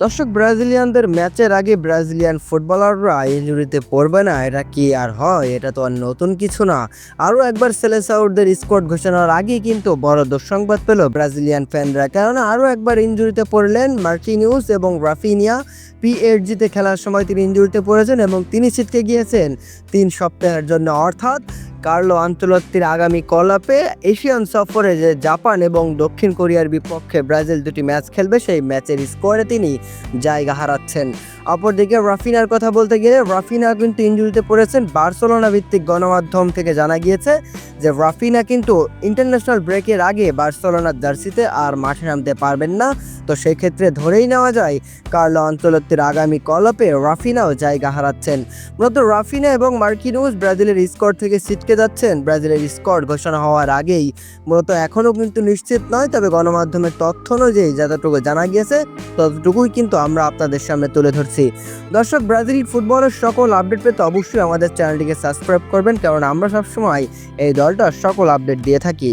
দর্শক, ব্রাজিলিয়ানদের ম্যাচের আগে ব্রাজিলিয়ান ফুটবলাররা ইঞ্জুরিতে পড়বে না। এটা কি আর হয়? এটা তো আর নতুন কিছু না। আরও একবার সেলেসাউটদের স্কোয়াড ঘোষণার আগে কিন্তু বড় দুঃসংবাদ পেল ব্রাজিলিয়ান ফ্যানরা। কেননা, আরও একবার ইঞ্জুরিতে পড়লেন মার্টিনিউস এবং রাফিনিয়া। পিএইচজিতে খেলার সময় তিনি ইঞ্জুরিতে পড়েছেন এবং তিনি ছিটকে গিয়েছেন তিন সপ্তাহের জন্য। অর্থাৎ কার্লো আন্তর্জাতিক আগামী কলাপে এশিয়ান সফরে যে জাপান এবং দক্ষিণ কোরিয়ার বিপক্ষে ব্রাজিল দুটি ম্যাচ খেলবে, সেই ম্যাচের স্কোয়ারে তিনি জায়গা হারাচ্ছেন। অপরদিকে রাফিনার কথা বলতে গেলে রাফিনা কিন্তু ইঞ্জুরিতে পড়েছেন বার্সেলোনা ভিত্তিক গণমাধ্যম থেকে জানা গিয়েছে যে রাফিনা কিন্তু ইন্টারন্যাশনাল ব্রেকের আগে বার্সেলোনার জার্সিতে আর মাঠে নামতে পারবেন না। তো সেই ক্ষেত্রে ধরেই নেওয়া যায় কার্লো আন্তর্জাতিক আগামী কলপে রাফিনাও জায়গা হারাচ্ছেন। মূলত রাফিনা এবং মার্কিনুস ব্রাজিলের স্কোয়াড থেকে ছিটকে যাচ্ছেন। ব্রাজিলের স্কোয়াড ঘোষণা হওয়ার আগেই। মূলত এখনও কিন্তু নিশ্চিত নয়, তবে গণমাধ্যমের তথ্য অনুযায়ী যতটুকু জানা গিয়েছে, ততটুকুই কিন্তু আমরা আপনাদের সামনে তুলে ধরছি। দর্শক, ব্রাজিল ফুটবলের সকল আপডেট পেতে অবশ্যই আমাদের চ্যানেলটিকে সাবস্ক্রাইব করবেন, কারণ আমরা সবসময় এই দলটার সকল আপডেট দিয়ে থাকি।